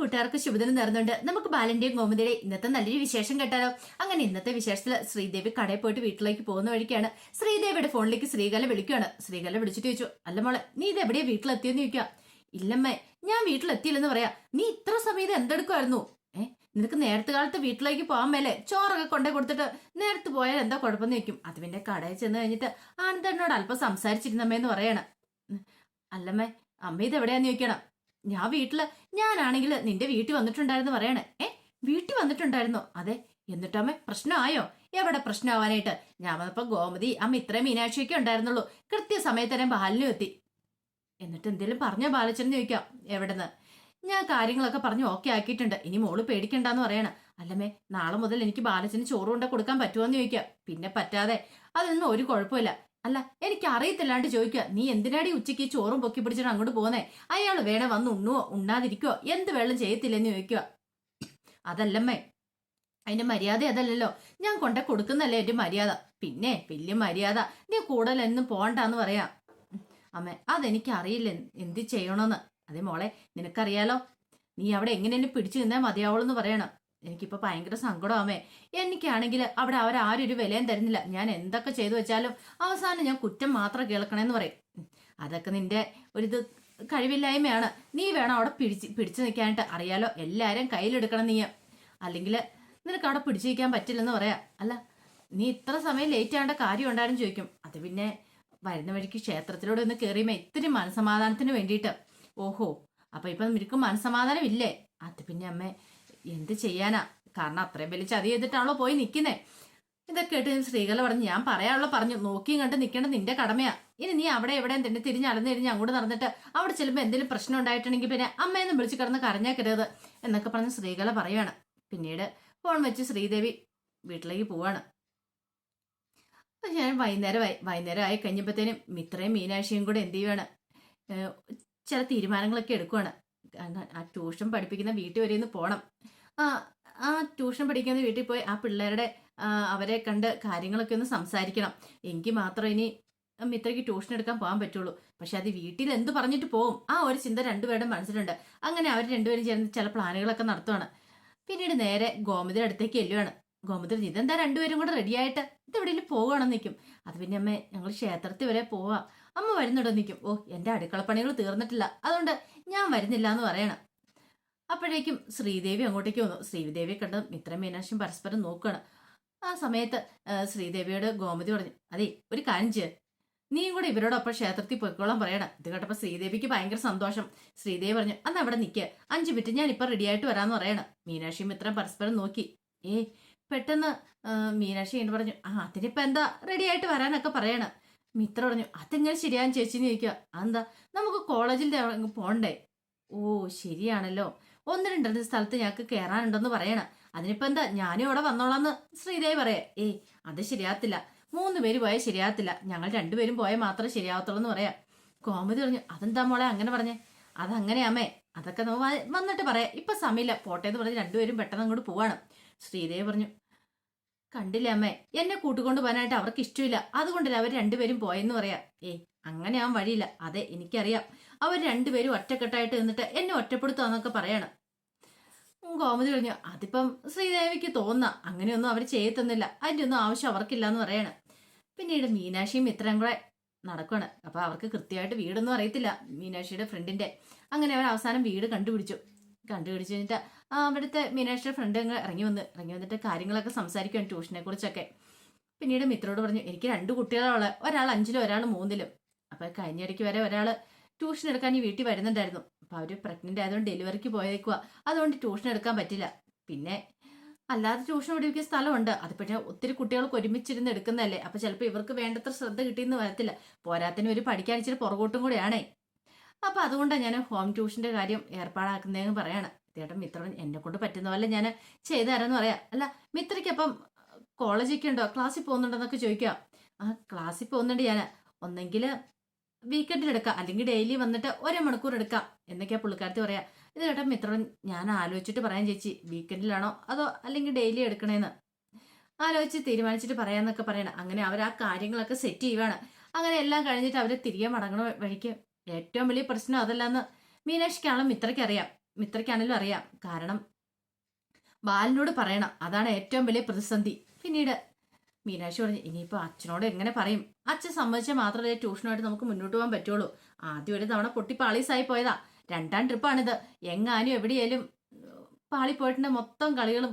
കൂട്ടുകാർക്ക് ശുഭദിനം നേർന്നുണ്ട് നമുക്ക് ബാലന്റെയും ഗോമതിയുടെ ഇന്നത്തെ നല്ലൊരു വിശേഷം കേട്ടാലോ? അങ്ങനെ ഇന്നത്തെ വിശേഷത്തിൽ ശ്രീദേവി കടയിൽ പോയിട്ട് വീട്ടിലേക്ക് പോകുന്ന വഴിക്കാണ് ശ്രീദേവിയുടെ ഫോണിലേക്ക് ശ്രീകല വിളിക്കുകയാണ്. ശ്രീകല വിളിച്ചിട്ട് ചോദിച്ചു അല്ല മോളെ നീ ഇത് എവിടെയാ വീട്ടിലെത്തിയെന്ന് ചോദിക്കുക ഇല്ലമ്മേ ഞാൻ വീട്ടിലെത്തിയില്ലെന്ന് പറയാ. നീ ഇത്ര സമയത്ത് എന്തെടുക്കുമായിരുന്നു ഏ നിനക്ക് നേരത്തെ കാലത്ത് വീട്ടിലേക്ക് പോകാൻ മേലെ ചോറൊക്കെ കൊണ്ടേ കൊടുത്തിട്ട് നേരത്തെ പോയാൽ എന്താ കുഴപ്പമെന്ന് ചോദിക്കും. അത് പിന്നെ കടയിൽ ചെന്ന് കഴിഞ്ഞിട്ട് ആനന്ദനോട് അല്പം സംസാരിച്ചിരുന്നമ്മേന്ന് പറയാണ്. അല്ലമ്മേ അമ്മ ഇത് എവിടെയാന്ന് ചോദിക്കണം? ഞാൻ വീട്ടിൽ ഞാനാണെങ്കിൽ നിന്റെ വീട്ടിൽ വന്നിട്ടുണ്ടായിരുന്നു പറയണേ. ഏ വീട്ടിൽ വന്നിട്ടുണ്ടായിരുന്നോ. അതെ എന്നിട്ടമ്മ പ്രശ്നമായോ? എവിടെ പ്രശ്നമാവാനായിട്ട്? ഞാൻ വന്നപ്പോ ഗോമതി അമ്മ ഇത്രയും മീനാക്ഷിയൊക്കെ ഉണ്ടായിരുന്നുള്ളൂ. കൃത്യസമയത്ത് തന്നെ ബാലിനും എത്തി. എന്നിട്ട് എന്തേലും പറഞ്ഞോ ബാലച്ചൻ ചോദിക്കാം എവിടെന്ന്? ഞാൻ കാര്യങ്ങളൊക്കെ പറഞ്ഞ് ഓക്കെ ആക്കിയിട്ടുണ്ട്. ഇനി മോൾ പേടിക്കണ്ടെന്ന് പറയണം. അല്ലമ്മേ നാളെ മുതൽ എനിക്ക് ബാലച്ചന് ചോറ് കൊണ്ട് കൊടുക്കാൻ പറ്റുമോ എന്ന് ചോദിക്കാം. പിന്നെ പറ്റാതെ അതൊന്നും ഒരു കുഴപ്പമില്ല. അല്ല എനിക്ക് അറിയത്തില്ലാണ്ട് ചോദിക്കുക നീ എന്തിനാടി ഉച്ചയ്ക്ക് ചോറും പൊക്കി പിടിച്ചിട്ട് അങ്ങോട്ട് പോന്നെ അയാൾ വേണേ വന്ന് ഉണ്ണുവോ ഉണ്ണാതിരിക്കോ എന്ത് വെള്ളം ചെയ്യത്തില്ലെന്ന് ചോദിക്കുക അതല്ലമ്മേ അതിന്റെ മര്യാദ അതല്ലല്ലോ. ഞാൻ കൊണ്ട കൊടുക്കുന്നല്ലേ എന്റെ മര്യാദ. പിന്നെ വലിയ മര്യാദ. നീ കൂടുതലൊന്നും പോണ്ടെന്ന് പറയാം. അമ്മ അതെനിക്ക് അറിയില്ല എന്ത് ചെയ്യണമെന്ന് അതേ മോളെ നിനക്കറിയാലോ? നീ അവിടെ എങ്ങനെ എന്നെ പിടിച്ചു നിന്നാൽ മതിയാവുള്ളൂ എന്ന് പറയണം. എനിക്കിപ്പോ ഭയങ്കര സങ്കടമാമേ എനിക്കാണെങ്കിൽ അവിടെ അവരാരും ഒരു വിലയും തരുന്നില്ല. ഞാൻ എന്തൊക്കെ ചെയ്തു വെച്ചാലും അവസാനം ഞാൻ കുറ്റം മാത്രം കേൾക്കണേന്ന് പറയും. അതൊക്കെ നിന്റെ ഒരിത് കഴിവില്ലായ്മയാണ്. നീ വേണം അവിടെ പിടിച്ച് പിടിച്ചു നിൽക്കാനായിട്ട് അറിയാലോ എല്ലാവരും കയ്യിലെടുക്കണം നീ അല്ലെങ്കിൽ നിനക്ക് അവിടെ പിടിച്ചു നിൽക്കാൻ പറ്റില്ലെന്ന് പറയാം. അല്ല നീ ഇത്ര സമയം ലേറ്റ് ആവേണ്ട കാര്യം ഉണ്ടായിരുന്നു ചോദിക്കും. അത് പിന്നെ വരുന്ന വഴിക്ക് ക്ഷേത്രത്തിലൂടെ ഒന്ന് കയറിയുമേ ഇത്തിരി മനസമാധാനത്തിന് വേണ്ടിയിട്ട്. ഓഹോ അപ്പം ഇപ്പം നിനക്ക് മനസമാധാനം ഇല്ലേ? അത് പിന്നെ അമ്മേ എന്ത് ചെയ്യാനാ? കാരണം അത്രയും വലിയ ചതി ചെയ്തിട്ടാണല്ലോ പോയി നിൽക്കുന്നേ ഇതൊക്കെ കേട്ട് സ്ത്രീകൾ പറഞ്ഞു ഞാൻ പറയാനുള്ള പറഞ്ഞു. നോക്കിയും കണ്ട് നിൽക്കേണ്ടത് നിന്റെ കടമയാ. ഇനി നീ അവിടെ എവിടെ തന്നെ തിരിഞ്ഞ് അലന്ന് തിരിഞ്ഞ് അങ്ങോട്ട് നടന്നിട്ട് അവിടെ ചെല്ലുമ്പോൾ എന്തെങ്കിലും പ്രശ്നം ഉണ്ടായിട്ടുണ്ടെങ്കിൽ പിന്നെ അമ്മയെന്ന് വിളിച്ച് കിടന്ന് കരഞ്ഞേക്കരുത് എന്നൊക്കെ പറഞ്ഞ് സ്ത്രീകളെ പറയുവാണ്. പിന്നീട് ഫോൺ വെച്ച് ശ്രീദേവി വീട്ടിലേക്ക് പോവാണ്. അപ്പൊ ഞാൻ വൈകുന്നേരമായി വൈകുന്നേരം ആയി കഴിഞ്ഞപ്പോഴത്തേനും മിത്രയും മീനാക്ഷിയും കൂടെ എന്ത് ചെയ്യുവാണ് ചില തീരുമാനങ്ങളൊക്കെ എടുക്കുവാണ്. ആ ട്യൂഷൻ പഠിപ്പിക്കുന്ന വീട്ടിൽ വരെ ഒന്ന് പോകണം ആ ട്യൂഷൻ പഠിക്കുന്ന വീട്ടിൽ പോയി ആ പിള്ളേരുടെ അവരെ കണ്ട് കാര്യങ്ങളൊക്കെ ഒന്ന് സംസാരിക്കണം. എങ്കിൽ മാത്രം ഇനി മിത്രയ്ക്ക് ട്യൂഷൻ എടുക്കാൻ പോകാൻ പറ്റുള്ളൂ. പക്ഷെ അത് വീട്ടിൽ എന്ത് പറഞ്ഞിട്ട് പോകും ആ ഒരു ചിന്ത രണ്ടുപേരുടെ മനസ്സിലുണ്ട്. അങ്ങനെ അവർ രണ്ടുപേരും ചേർന്ന് ചില പ്ലാനുകളൊക്കെ നടത്തുവാണ്. പിന്നീട് നേരെ ഗോമതിയുടെ അടുത്തേക്ക് എല്ലുവാണ് ഗോമതി ഇതെന്താ രണ്ടുപേരും കൂടെ റെഡിയായിട്ട് ഇത് എവിടെയെങ്കിലും പോവുകയാണെന്ന് നിൽക്കും അത് പിന്നെ അമ്മ ഞങ്ങൾ ക്ഷേത്രത്തിൽ വരെ പോവാ. അമ്മ വരുന്നുണ്ടോ? നിൽക്കും ഓ എന്റെ അടുക്കളപ്പണികൾ തീർന്നിട്ടില്ല. അതുകൊണ്ട് ഞാൻ വരുന്നില്ല എന്ന് പറയണം. അപ്പോഴേക്കും ശ്രീദേവി അങ്ങോട്ടേക്ക് വന്നു. ശ്രീദേവിയെ കണ്ട് മിത്ര മീനാക്ഷിയും പരസ്പരം നോക്കുകയാണ്. ആ സമയത്ത് ശ്രീദേവിയോട് ഗോമതി പറഞ്ഞു അതെ ഒരു കാര്യം ചെയ്യ. നീയും കൂടെ ഇവരോടൊപ്പം ക്ഷേത്രത്തിൽ പോയിക്കോളാൻ പറയണം. ഇത് കേട്ടപ്പോൾ ശ്രീദേവിക്ക് ഭയങ്കര സന്തോഷം. ശ്രീദേവി പറഞ്ഞു അന്ന് അവിടെ നിൽക്കുക അഞ്ച് മിനിറ്റ് ഞാൻ ഇപ്പം റെഡി ആയിട്ട് വരാമെന്ന് പറയണം. മീനാക്ഷിയും മിത്രം പരസ്പരം നോക്കി. ഏ പെട്ടെന്ന് മീനാക്ഷി എന്ന് പറഞ്ഞു ആ അതിനിപ്പോൾ എന്താ റെഡി ആയിട്ട് വരാനൊക്കെ പറയണം. മിത്ര പറഞ്ഞു അതെങ്ങനെ ശരിയാന്ന് ചേച്ചി നിൽക്കുക അതെന്താ? നമുക്ക് കോളേജിൽ പോണ്ടേ. ഓ ശരിയാണല്ലോ. ഒന്ന് രണ്ട് സ്ഥലത്ത് ഞങ്ങൾക്ക് കയറാനുണ്ടെന്ന് പറയണം. അതിനിപ്പോ എന്താ? ഞാനും ഇവിടെ വന്നോളാന്ന് ശ്രീദേവി പറയേ. ഏയ് അത് ശരിയാത്തില്ല മൂന്ന് പേര് പോയാൽ ശരിയാത്തില്ല ഞങ്ങൾ രണ്ടുപേരും പോയാൽ മാത്രമേ ശരിയാവത്തുള്ളൂ എന്ന് പറയാം. കോമതി പറഞ്ഞു അതെന്താ മോളെ അങ്ങനെ പറഞ്ഞേ? അതങ്ങനെയാമേ അതൊക്കെ നമ്മ വന്നിട്ട് പറയാം. ഇപ്പൊ സമയമില്ല. പോട്ടെ എന്ന് പറഞ്ഞ് രണ്ടുപേരും പെട്ടെന്ന് അങ്ങോട്ട് പോവാണ്. ശ്രീദേവി പറഞ്ഞു കണ്ടില്ല അമ്മേ എന്നെ കൂട്ടുകൊണ്ട് പോകാനായിട്ട് അവർക്ക് ഇഷ്ടമില്ല. അതുകൊണ്ടല്ല അവർ രണ്ടുപേരും പോയെന്ന് പറയാം. ഏയ് അങ്ങനെ ആവാൻ വഴിയില്ല. അതെ എനിക്കറിയാം. അവർ രണ്ടുപേരും ഒറ്റക്കെട്ടായിട്ട് നിന്നിട്ട് എന്നെ ഒറ്റപ്പെടുത്തുകയെന്നൊക്കെ പറയണം. ഗോമതി പറഞ്ഞു അതിപ്പം ശ്രീദേവിക്ക് തോന്നാം. അങ്ങനെയൊന്നും അവർ ചെയ്യത്തുന്നില്ല അതിന്റെ ഒന്നും ആവശ്യം അവർക്കില്ല എന്ന് പറയണം. പിന്നീട് മീനാക്ഷിയും ഇത്രയും കൂടെ നടക്കുകയാണ് അപ്പൊ അവർക്ക് കൃത്യമായിട്ട് വീടൊന്നും അറിയത്തില്ല മീനാക്ഷിയുടെ ഫ്രണ്ടിന്റെ അങ്ങനെ അവർ അവസാനം വീട് കണ്ടുപിടിച്ചു. കണ്ടുപിടിച്ചു കഴിഞ്ഞിട്ട് അവിടുത്തെ മീനാക്ഷിയുടെ ഫ്രണ്ട് അങ്ങ് ഇറങ്ങി വന്ന് ഇറങ്ങി വന്നിട്ട് കാര്യങ്ങളൊക്കെ സംസാരിക്കുകയാണ് ട്യൂഷനെ കുറിച്ചൊക്കെ പിന്നീട് മിത്രോട് പറഞ്ഞു എനിക്ക് രണ്ട് കുട്ടികളാണ് ഒരാൾ അഞ്ചിലും ഒരാൾ മൂന്നിലും. അപ്പൊ കഴിഞ്ഞിടയ്ക്ക് വരെ ഒരാൾ ട്യൂഷൻ എടുക്കാൻ ഈ വീട്ടിൽ വരുന്നുണ്ടായിരുന്നു. അപ്പൊ അവർ പ്രഗ്നന്റ് ആയതുകൊണ്ട് ഡെലിവറിക്ക് പോയേക്കുക അതുകൊണ്ട് ട്യൂഷൻ എടുക്കാൻ പറ്റില്ല. പിന്നെ അല്ലാതെ ട്യൂഷൻ പഠിപ്പിക്കുന്ന സ്ഥലമുണ്ട്. അത് പിന്നെ ഒത്തിരി കുട്ടികൾക്ക് ഒരുമിച്ചിരുന്ന് എടുക്കുന്നതല്ലേ. അപ്പൊ ചിലപ്പോൾ ഇവർക്ക് വേണ്ടത്ര ശ്രദ്ധ കിട്ടിയെന്ന് വരത്തില്ല. പോരാത്തിന് ഒരു പഠിക്കാൻ ഇച്ചിരി പുറകോട്ടും കൂടെയാണേ. അപ്പൊ അതുകൊണ്ടാണ് ഞാൻ ഹോം ട്യൂഷന്റെ കാര്യം ഏർപ്പാടാക്കുന്നതെന്ന് പറയാണ്. ചേട്ടൻ മിത്രൻ എന്നെ കൊണ്ട് പറ്റുന്ന പോലെ ഞാൻ ചെയ്തു തരാമെന്ന് പറയാം. അല്ല മിത്രയ്ക്ക് അപ്പം കോളേജൊക്കെ ഉണ്ടോ? ക്ലാസ്സിൽ പോകുന്നുണ്ടോ എന്നൊക്കെ ചോദിക്കുക ആ ക്ലാസ്സിൽ പോകുന്നുണ്ട് ഞാൻ ഒന്നെങ്കിൽ വീക്കെൻഡിൽ എടുക്കാം. അല്ലെങ്കിൽ ഡെയിലി വന്നിട്ട് ഒരേ മണിക്കൂർ എടുക്കാം. എന്നൊക്കെയാ പുള്ളിക്കാരത്തി പറയാ. ഇത് കേട്ടാ മിത്രൻ ഞാൻ ആലോചിച്ചിട്ട് പറയാൻ ചേച്ചി വീക്കെൻഡിലാണോ അതോ അല്ലെങ്കിൽ ഡെയിലി എടുക്കണേന്ന്? ആലോചിച്ച് തീരുമാനിച്ചിട്ട് പറയാന്നൊക്കെ പറയണം. അങ്ങനെ അവർ ആ കാര്യങ്ങളൊക്കെ സെറ്റ് ചെയ്യുവാണ്. അങ്ങനെ എല്ലാം കഴിഞ്ഞിട്ട് അവർ തിരികെ മടങ്ങണ വഴിക്ക് ഏറ്റവും വലിയ പ്രശ്നം അതല്ലെന്ന് മീനാക്ഷിക്കാണല്ലോ മിത്രയ്ക്ക് അറിയാം. മിത്രയ്ക്കാണെങ്കിലും അറിയാം. കാരണം ബാലിനോട് പറയണം. അതാണ് ഏറ്റവും വലിയ പ്രതിസന്ധി. പിന്നീട് മീനാക്ഷി പറഞ്ഞു ഇനിയിപ്പോൾ അച്ഛനോട് എങ്ങനെ പറയും? അച്ഛൻ സമ്മതിച്ചാൽ മാത്രമേ ട്യൂഷനുമായിട്ട് നമുക്ക് മുന്നോട്ട് പോകാൻ പറ്റുള്ളൂ. ആദ്യം ഒരു തവണ പൊട്ടി പാളീസായി പോയതാ. രണ്ടാം ട്രിപ്പാണിത്. എങ്ങാനും എവിടെയായാലും പാളി പോയിട്ടുണ്ട് മൊത്തം കളികളും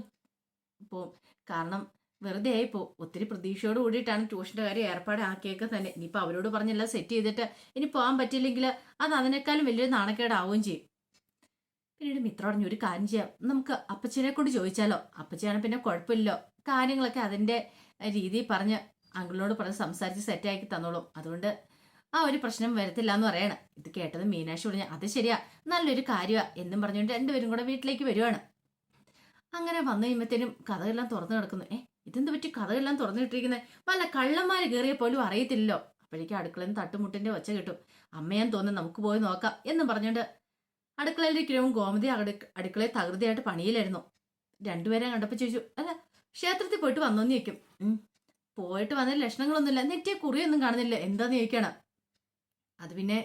പോവും. കാരണം വെറുതെ ആയിപ്പോ ഒത്തിരി പ്രതീക്ഷയോട് കൂടിയിട്ടാണ് ട്യൂഷന്റെ കാര്യം ഏർപ്പാടാക്കിയൊക്കെ തന്നെ. ഇനിയിപ്പോൾ അവരോട് പറഞ്ഞെല്ലാം സെറ്റ് ചെയ്തിട്ട് ഇനി പോകാൻ പറ്റില്ലെങ്കിൽ അത് അതിനേക്കാളും വലിയൊരു നാണക്കേടാവുകയും ചെയ്യും. പിന്നീട് മിത്ര പറഞ്ഞു ഒരു കാര്യം ചെയ്യാം. നമുക്ക് അപ്പച്ചനെ കൊണ്ട് ചോദിച്ചാലോ? അപ്പച്ചയാണ് പിന്നെ കുഴപ്പമില്ലല്ലോ. കാര്യങ്ങളൊക്കെ അതിന്റെ രീതിയിൽ പറഞ്ഞ് അങ്കിളിനോട് പറഞ്ഞ് സംസാരിച്ച് സെറ്റാക്കി തന്നോളും. അതുകൊണ്ട് ആ ഒരു പ്രശ്നം വരത്തില്ല എന്ന് പറയണം. ഇത് കേട്ടത് മീനാക്ഷി പറഞ്ഞു അത് ശരിയാ. നല്ലൊരു കാര്യമാ എന്നും പറഞ്ഞുകൊണ്ട് രണ്ടുപേരും കൂടെ വീട്ടിലേക്ക് വരുവാണ്. അങ്ങനെ വന്നു കഴിയുമ്പത്തേനും കഥകളെല്ലാം തുറന്നു കിടക്കുന്നു. ഏ ഇതെന്ത് പറ്റി? കഥകളെല്ലാം തുറന്നിട്ടിരിക്കുന്നത് വല്ല കള്ളന്മാർ കയറിയ പോലും അറിയത്തില്ലല്ലോ. അപ്പോഴേക്കും അടുക്കളയിൽ നിന്ന് തട്ടുമുട്ടിന്റെ ഒച്ച കിട്ടും. അമ്മയാൻ തോന്നുന്നു നമുക്ക് പോയി നോക്കാം എന്നും പറഞ്ഞുകൊണ്ട് അടുക്കളയിലിരിക്കലും ഗോമതി അടുക്ക അടുക്കളയിൽ തകൃതിയായിട്ട് പണിയിലായിരുന്നു. രണ്ടുപേരെ കണ്ടപ്പോൾ ചോദിച്ചു അല്ല ക്ഷേത്രത്തിൽ പോയിട്ട് വന്നോന്ന് ചോദിക്കും. പോയിട്ട് വന്ന ലക്ഷണങ്ങളൊന്നുമില്ല. നെറ്റിയ കുറിയൊന്നും കാണുന്നില്ല. എന്താന്ന് ചോദിക്കണം. അത് പിന്നെ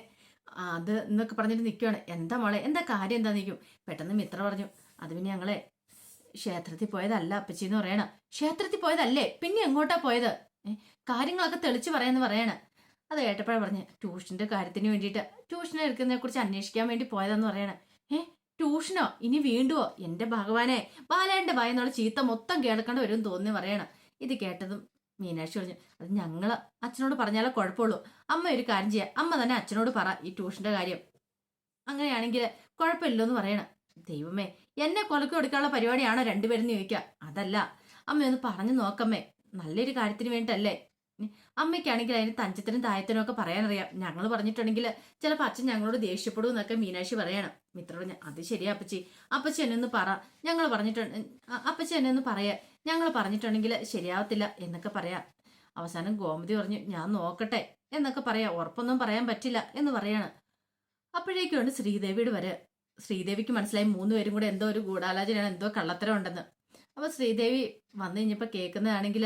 അത് എന്നൊക്കെ പറഞ്ഞിട്ട് നിൽക്കുകയാണ് എന്താ മോളെ? എന്താ കാര്യം? എന്താ നിൽക്കും പെട്ടെന്ന് മിത്ര പറഞ്ഞു അത് പിന്നെ ഞങ്ങളെ ക്ഷേത്രത്തിൽ പോയതല്ല അപ്പച്ചി എന്ന് പറയണ. ക്ഷേത്രത്തിൽ പോയതല്ലേ? പിന്നെ എങ്ങോട്ടാ പോയത്? കാര്യങ്ങളൊക്കെ തെളിച്ച് പറയാന്ന് പറയണ. അത് ഏട്ടപ്പഴ പറഞ്ഞ് ട്യൂഷന്റെ കാര്യത്തിന് വേണ്ടിയിട്ട് ട്യൂഷൻ എടുക്കുന്നതിനെ കുറിച്ച് അന്വേഷിക്കാൻ വേണ്ടി പോയതെന്ന് പറയണ. ഏ ട്യൂഷനോ? ഇനി വീണ്ടുമോ എന്റെ ഭഗവാനെ ബാലേന്റെ ഭയന്നുള്ള ചീത്ത മൊത്തം കേൾക്കേണ്ട വരും തോന്നി പറയണം. ഇത് കേട്ടതും മീനാക്ഷി പറഞ്ഞു അത് ഞങ്ങൾ അച്ഛനോട് പറഞ്ഞാലേ കുഴപ്പമുള്ളൂ. അമ്മ ഒരു കാര്യം ചെയ്യാം. അമ്മ തന്നെ അച്ഛനോട് പറ ഈ ട്യൂഷന്റെ കാര്യം. അങ്ങനെയാണെങ്കിൽ കുഴപ്പമില്ലോ എന്ന് പറയണം. ദൈവമേ എന്നെ കൊലക്ക് കൊടുക്കാനുള്ള പരിപാടിയാണോ രണ്ടുപേരും ചോദിക്കുക. അതല്ല. അമ്മ ഒന്ന് പറഞ്ഞു നോക്കമ്മേ. നല്ലൊരു കാര്യത്തിന് വേണ്ടിട്ടല്ലേ? ഉം. അമ്മയ്ക്കാണെങ്കിൽ അതിന് തഞ്ചത്തിനും തായത്തിനും ഒക്കെ പറയാനറിയാം. ഞങ്ങൾ പറഞ്ഞിട്ടുണ്ടെങ്കിൽ ചിലപ്പോൾ അച്ഛൻ ഞങ്ങളോട് ദേഷ്യപ്പെടും എന്നൊക്കെ മീനാക്ഷി പറയണം. മിത്ര പറഞ്ഞു അത് ശരിയാ അപ്പച്ചി. അപ്പച്ചി എന്നെ ഒന്ന് പറ. ഞങ്ങൾ പറഞ്ഞിട്ടുണ്ട് അപ്പച്ചി എന്നെ ഒന്ന് പറയാ. ഞങ്ങൾ പറഞ്ഞിട്ടുണ്ടെങ്കിൽ ശരിയാവത്തില്ല എന്നൊക്കെ പറയാം. അവസാനം ഗോമതി പറഞ്ഞു ഞാൻ നോക്കട്ടെ എന്നൊക്കെ പറയാം. ഉറപ്പൊന്നും പറയാൻ പറ്റില്ല എന്ന് പറയാണ്. അപ്പോഴേക്കുണ്ട് ശ്രീദേവിയുടെ വരെ. ശ്രീദേവിക്ക് മനസ്സിലായി മൂന്ന് പേരും കൂടെ എന്തോ ഒരു ഗൂഢാലോചനയാണ് എന്തോ കള്ളത്തരം ഉണ്ടെന്ന്. അപ്പൊ ശ്രീദേവി വന്നു കഴിഞ്ഞപ്പോൾ കേൾക്കുന്നതാണെങ്കിൽ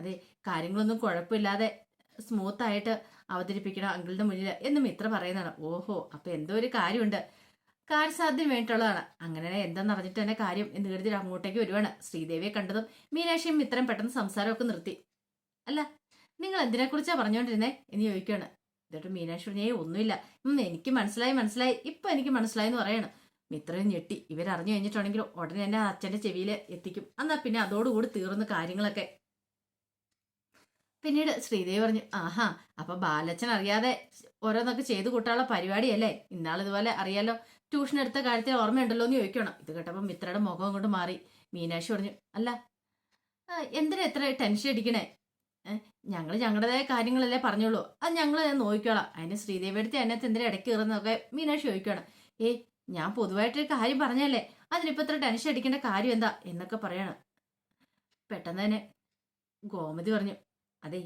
അതെ കാര്യങ്ങളൊന്നും കുഴപ്പമില്ലാതെ സ്മൂത്ത് ആയിട്ട് അവതരിപ്പിക്കണം അങ്കിളിന്റെ മുന്നിൽ എന്ന് മിത്ര പറയുന്നതാണ്. ഓഹോ അപ്പൊ എന്തോ ഒരു കാര്യമുണ്ട്. കാര്യസാധ്യം വേണ്ടിയിട്ടുള്ളതാണ് അങ്ങനെ എന്താണെന്ന് അറിഞ്ഞിട്ട് തന്നെ കാര്യം എന്ന് കരുതി അങ്ങോട്ടേക്ക് വരുവാണ്. ശ്രീദേവിയെ കണ്ടതും മീനാക്ഷിയും മിത്രം പെട്ടെന്ന് സംസാരമൊക്കെ നിർത്തി. അല്ല നിങ്ങൾ എന്തിനെ കുറിച്ചാ പറഞ്ഞുകൊണ്ടിരുന്നേ എന്ന് ചോദിക്കുകയാണ് എന്നിട്ട് മീനാക്ഷി പറഞ്ഞേ ഒന്നുമില്ല. എനിക്ക് മനസ്സിലായി മനസ്സിലായി. ഇപ്പൊ എനിക്ക് മനസ്സിലായി എന്ന് പറയാണ്. മിത്രയും ഞെട്ടി. ഇവരറിഞ്ഞു കഴിഞ്ഞിട്ടുണ്ടെങ്കിൽ ഉടനെ തന്നെ അച്ഛന്റെ ചെവിയിൽ എത്തിക്കും. എന്നാ പിന്നെ അതോടുകൂടി തീർന്ന കാര്യങ്ങളൊക്കെ. പിന്നീട് ശ്രീദേവി പറഞ്ഞു ആഹാ അപ്പൊ ബാലച്ചൻ അറിയാതെ ഓരോന്നൊക്കെ ചെയ്തു കൂട്ടാനുള്ള പരിപാടിയല്ലേ? ഇന്നാളിതുപോലെ അറിയാലോ ട്യൂഷൻ എടുത്ത കാര്യത്തിൽ ഓർമ്മയുണ്ടല്ലോ എന്ന് ചോദിക്കണം. ഇത് കേട്ടപ്പോൾ മിത്രയുടെ മുഖം കൊണ്ട് മാറി. മീനാക്ഷി പറഞ്ഞു അല്ല എന്തിനാ എത്ര ടെൻഷൻ അടിക്കണേ? ഞങ്ങൾ ഞങ്ങളുടേതായ കാര്യങ്ങളല്ലേ പറഞ്ഞോളൂ. അത് ഞങ്ങൾ നോക്കിക്കോളാം. അതിന് ശ്രീദേവിയുടെ അതിനകത്ത് എന്തിനാ ഇടയ്ക്ക് കയറുന്നതൊക്കെ മീനാക്ഷി ചോദിക്കണം ഏ ഞാൻ പൊതുവായിട്ടൊരു കാര്യം പറഞ്ഞല്ലേ അതിനിപ്പോ ഇത്ര ടെൻഷൻ അടിക്കേണ്ട കാര്യം എന്താ? എന്നൊക്കെ പറയണം. പെട്ടെന്ന് തന്നെ ഗോമതി പറഞ്ഞു അതെ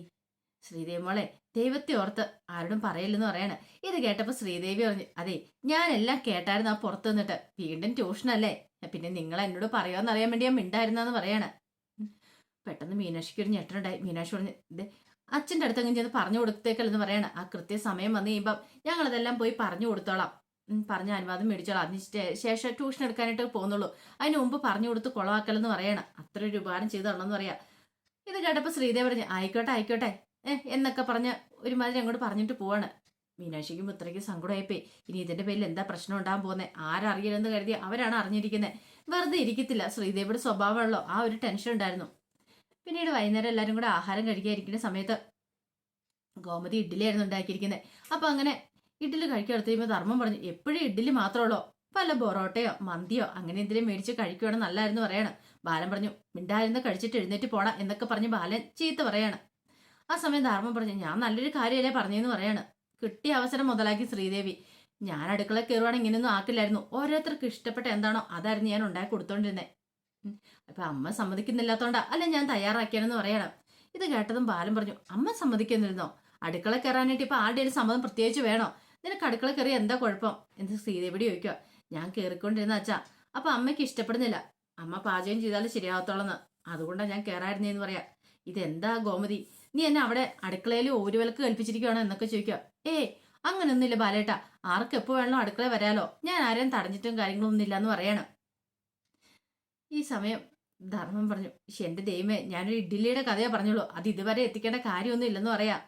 ശ്രീദേവി മോളെ ദൈവത്തെ ഓർത്ത് ആരോടും പറയില്ലെന്ന് പറയാണ്. ഇത് കേട്ടപ്പോ ശ്രീദേവി പറഞ്ഞു അതെ ഞാൻ എല്ലാം കേട്ടായിരുന്നു ആ പുറത്ത് നിന്നിട്ട്. വീണ്ടും ട്യൂഷനല്ലേ പിന്നെ നിങ്ങൾ എന്നോട് പറയുമെന്ന് അറിയാൻ വേണ്ടി ഞാൻ മിണ്ടായിരുന്നെന്ന് പറയാണ്. പെട്ടെന്ന് മീനാക്ഷിക്ക് ഒരു ഞെട്ടനുണ്ടായി മീനാക്ഷി പറഞ്ഞു അച്ഛന്റെ അടുത്ത് അങ്ങനെ ചെന്ന് പറഞ്ഞു കൊടുത്തേക്കല്ലെന്ന് പറയാണ്. ആ കൃത്യ സമയം വന്നു കഴിയുമ്പം ഞങ്ങളതെല്ലാം പോയി പറഞ്ഞു കൊടുത്തോളാം. പറഞ്ഞ അനുവാദം മേടിച്ചോളാം. അതിന് ശേഷം ട്യൂഷൻ എടുക്കാനായിട്ട് പോകുന്നുള്ളൂ. അതിന് മുമ്പ് പറഞ്ഞു കൊടുത്ത് കുളവാക്കലെന്ന് പറയണം. അത്ര ഒരു ഉപകാരം ചെയ്തു പറയാം. ഇത് കേട്ടപ്പോൾ ശ്രീദേവി പറഞ്ഞു ആയിക്കോട്ടെ ആയിക്കോട്ടെ. എന്നൊക്കെ പറഞ്ഞ് ഒരുമാതിരി അങ്ങോട്ട് പറഞ്ഞിട്ട് പോവാണ്. മീനാക്ഷിക്കും ഇത്രയ്ക്ക് സങ്കടമായിപ്പോയി. ഇനി ഇതിന്റെ പേരിൽ എന്താ പ്രശ്നം ഉണ്ടാകാൻ പോകുന്നത് ആരറിയില്ലെന്ന് കരുതി അവരാണ് അറിഞ്ഞിരിക്കുന്നത് വെറുതെ ഇരിക്കത്തില്ല. ശ്രീദേവിയുടെ സ്വഭാവമുള്ളോ ആ ഒരു ടെൻഷൻ ഉണ്ടായിരുന്നു. പിന്നീട് വൈകുന്നേരം എല്ലാവരും കൂടെ ആഹാരം കഴിക്കാതിരിക്കുന്ന സമയത്ത് ഗോമതി ഇഡ്ഡലിയായിരുന്നു ഉണ്ടാക്കിയിരിക്കുന്നത് അപ്പൊ അങ്ങനെ ഇഡ്ഡലി കഴിക്കാൻ ധർമ്മം പറഞ്ഞു എപ്പോഴും ഇഡ്ഡലി മാത്രമുള്ളോ പല ബൊറോട്ടയോ മന്തിയോ അങ്ങനെ എന്തെങ്കിലും മേടിച്ച് കഴിക്കുവാണ് നല്ലായിരുന്നു പറയാണ്. ബാലൻ പറഞ്ഞു മിണ്ടായിരുന്നു കഴിച്ചിട്ട് എഴുന്നേറ്റ് പോണ എന്നൊക്കെ പറഞ്ഞ് ബാലൻ ചീത്ത പറയാണ്. ആ സമയം ധർമ്മം പറഞ്ഞു ഞാൻ നല്ലൊരു കാര്യമല്ലേ പറഞ്ഞെന്ന് പറയാണ്. കിട്ടിയ അവസരം മുതലാക്കി ശ്രീദേവി. ഞാൻ അടുക്കള കയറുവാണെങ്കിൽ ഇങ്ങനെയൊന്നും ആക്കില്ലായിരുന്നു. ഓരോരുത്തർക്ക് ഇഷ്ടപ്പെട്ട എന്താണോ അതായിരുന്നു ഞാൻ ഉണ്ടാക്കി കൊടുത്തോണ്ടിരുന്നത് അപ്പൊ അമ്മ സമ്മതിക്കുന്നില്ലാത്തോണ്ടാ അല്ല ഞാൻ തയ്യാറാക്കിയാണെന്ന് പറയണം. ഇത് കേട്ടതും ബാലൻ പറഞ്ഞു അമ്മ സമ്മതിക്കുന്നിരുന്നോ അടുക്കള കയറാനായിട്ട് ഇപ്പൊ ആരുടെ ഒരു സമ്മതം പ്രത്യേകിച്ച് വേണോ? നിനക്ക് അടുക്കള കയറി എന്താ കുഴപ്പം? എന്ന് ശ്രീദേവിയോട് ചോദിക്കുക ഞാൻ കയറിക്കൊണ്ടിരുന്ന അച്ഛാ അപ്പൊ അമ്മയ്ക്ക് ഇഷ്ടപ്പെടുന്നില്ല. അമ്മ പാചകം ചെയ്താലും ശരിയാവത്തോളന്ന്. അതുകൊണ്ടാണ് ഞാൻ കയറായിരുന്നേന്ന് പറയാ. ഇതെന്താ ഗോമതി? നീ എന്നെ അവിടെ അടുക്കളയിൽ ഒരു വിലക്ക് കൽപ്പിച്ചിരിക്കുകയാണോ എന്നൊക്കെ ചോദിക്കുക ഏ അങ്ങനൊന്നുമില്ല ബാലേട്ട. ആർക്ക് എപ്പോ വേണോ അടുക്കള വരാലോ. ഞാൻ ആരെയും തടഞ്ഞിട്ടും കാര്യങ്ങളൊന്നും ഇല്ല എന്ന് പറയണം. ഈ സമയം ധർമ്മം പറഞ്ഞു പക്ഷെ എന്റെ ദൈവമേ ഞാനൊരു ഇഡ്ഡലിയുടെ കഥയെ പറഞ്ഞുള്ളൂ. അത് ഇതുവരെ എത്തിക്കേണ്ട കാര്യമൊന്നും ഇല്ലെന്ന് പറയാം.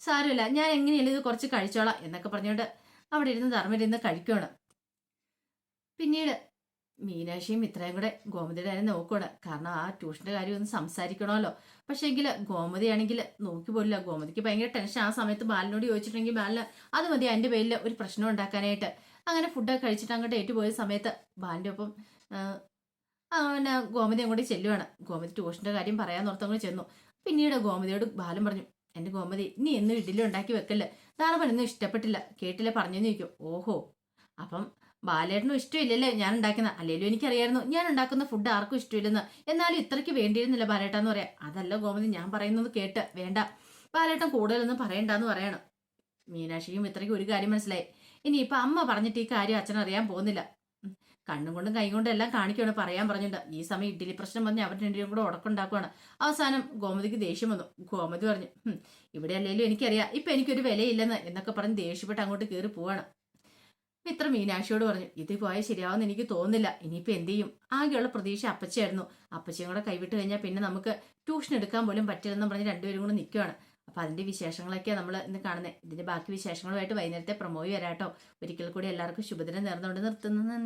സാരമില്ല ഞാൻ എങ്ങനെയല്ല ഇത് കുറച്ച് കഴിച്ചോളാം എന്നൊക്കെ പറഞ്ഞുകൊണ്ട് അവിടെ ഇരുന്ന് ധർമ്മം ഇരുന്ന് കഴിക്കുവാണ്. പിന്നീട് മീനാക്ഷിയും ഇത്രയും കൂടെ ഗോമതിയുടെ കാര്യം നോക്കൂടെ കാരണം ആ ട്യൂഷന്റെ കാര്യം ഒന്ന് സംസാരിക്കണമല്ലോ. പക്ഷേ എങ്കിൽ ഗോമതി ആണെങ്കിൽ നോക്കി പോലില്ല. ഗോമതിക്ക് ഭയങ്കര ടെൻഷൻ ആ സമയത്ത് ബാലിനോട് ചോദിച്ചിട്ടുണ്ടെങ്കിൽ ബാലിന് അത് മതി അതിന്റെ പേരിൽ ഒരു പ്രശ്നം ഉണ്ടാക്കാനായിട്ട്. അങ്ങനെ ഫുഡൊക്കെ കഴിച്ചിട്ട് അങ്ങോട്ട് ഏറ്റുപോയ സമയത്ത് ബാലിന്റെ ഒപ്പം പിന്നെ ഗോമതി അങ്ങോട്ട് ചെല്ലുവാണ്. ഗോമതി ട്യൂഷന്റെ കാര്യം പറയാൻ അങ്ങോട്ട് ചെന്നു. പിന്നീട് ഗോമതിയോട് ബാലൻ പറഞ്ഞു എന്റെ ഗോമതി നീ എന്നും ഇഡ്ഡലി ഉണ്ടാക്കി വെക്കല്ലേ? ധാരാളം ഇഷ്ടപ്പെട്ടില്ല. കേട്ടില്ല പറഞ്ഞെന്ന് ചോദിക്കും. ഓഹോ. അപ്പം ബാലേട്ടനും ഇഷ്ടമില്ലല്ലേ? ഞാൻ ഉണ്ടാക്കുന്ന അല്ലെങ്കിലും എനിക്കറിയായിരുന്നു ഞാൻ ഉണ്ടാക്കുന്ന ഫുഡ് ആർക്കും ഇഷ്ടമില്ലെന്ന്. എന്നാലും ഇത്രയ്ക്ക് വേണ്ടിയിരുന്നില്ല ബാലേട്ടാന്ന് പറയാം അതല്ല ഗോമതി ഞാൻ പറയുന്നത് കേട്ട് വേണ്ട. ബാലേട്ടൻ കൂടുതലൊന്നും പറയണ്ടെന്ന് പറയണം. മീനാക്ഷിക്കും ഇത്രയ്ക്ക് ഒരു കാര്യം മനസ്സിലായി. ഇനി ഇപ്പൊ അമ്മ പറഞ്ഞിട്ട് ഈ കാര്യം അച്ഛൻ അറിയാൻ പോകുന്നില്ല. കണ്ണും കൊണ്ടും കൈ കൊണ്ടും എല്ലാം കാണിക്കുകയാണ് പറയാൻ പറഞ്ഞിട്ടുണ്ട് ഈ സമയം ഇഡ്ഡലി പ്രശ്നം പറഞ്ഞ് അവർ രണ്ടുപേരും കൂടെ ഉടക്കുണ്ടാക്കുവാണ് അവസാനം ഗോമതിക്ക് ദേഷ്യം വന്നു. ഗോമതി പറഞ്ഞു "ഹും, ഇവിടെ അല്ലെങ്കിലും എനിക്കറിയാം. ഇപ്പൊ എനിക്കൊരു വിലയില്ലെന്ന് എന്നൊക്കെ പറഞ്ഞ് ദേഷ്യപ്പെട്ട് അങ്ങോട്ട് കയറി പോവാണ്. മിത്ര മീനാക്ഷിയോട് പറഞ്ഞു ഇത് പോയാൽ ശരിയാവുമെന്ന് എനിക്ക് തോന്നുന്നില്ല ഇനിയിപ്പോ എന്ത് ചെയ്യും? ആകെയുള്ള പ്രതീക്ഷ അപ്പച്ചയായിരുന്നു. അപ്പച്ചയും കൂടെ കൈവിട്ട് കഴിഞ്ഞാൽ പിന്നെ നമുക്ക് ട്യൂഷൻ എടുക്കാൻ പോലും പറ്റില്ലെന്ന് പറഞ്ഞ് രണ്ടുപേരും കൂടെ നിൽക്കുകയാണ് അപ്പൊ അതിന്റെ വിശേഷങ്ങളൊക്കെ നമ്മൾ ഇന്ന് കാണുന്നത് ഇതിന്റെ ബാക്കി വിശേഷങ്ങളുമായിട്ട് വൈകുന്നേരത്തെ പ്രമോയി വരാട്ടോ. ഒരിക്കൽ കൂടി എല്ലാവർക്കും ശുഭദിനം നേർന്നുകൊണ്ട് നിർത്തുന്നു.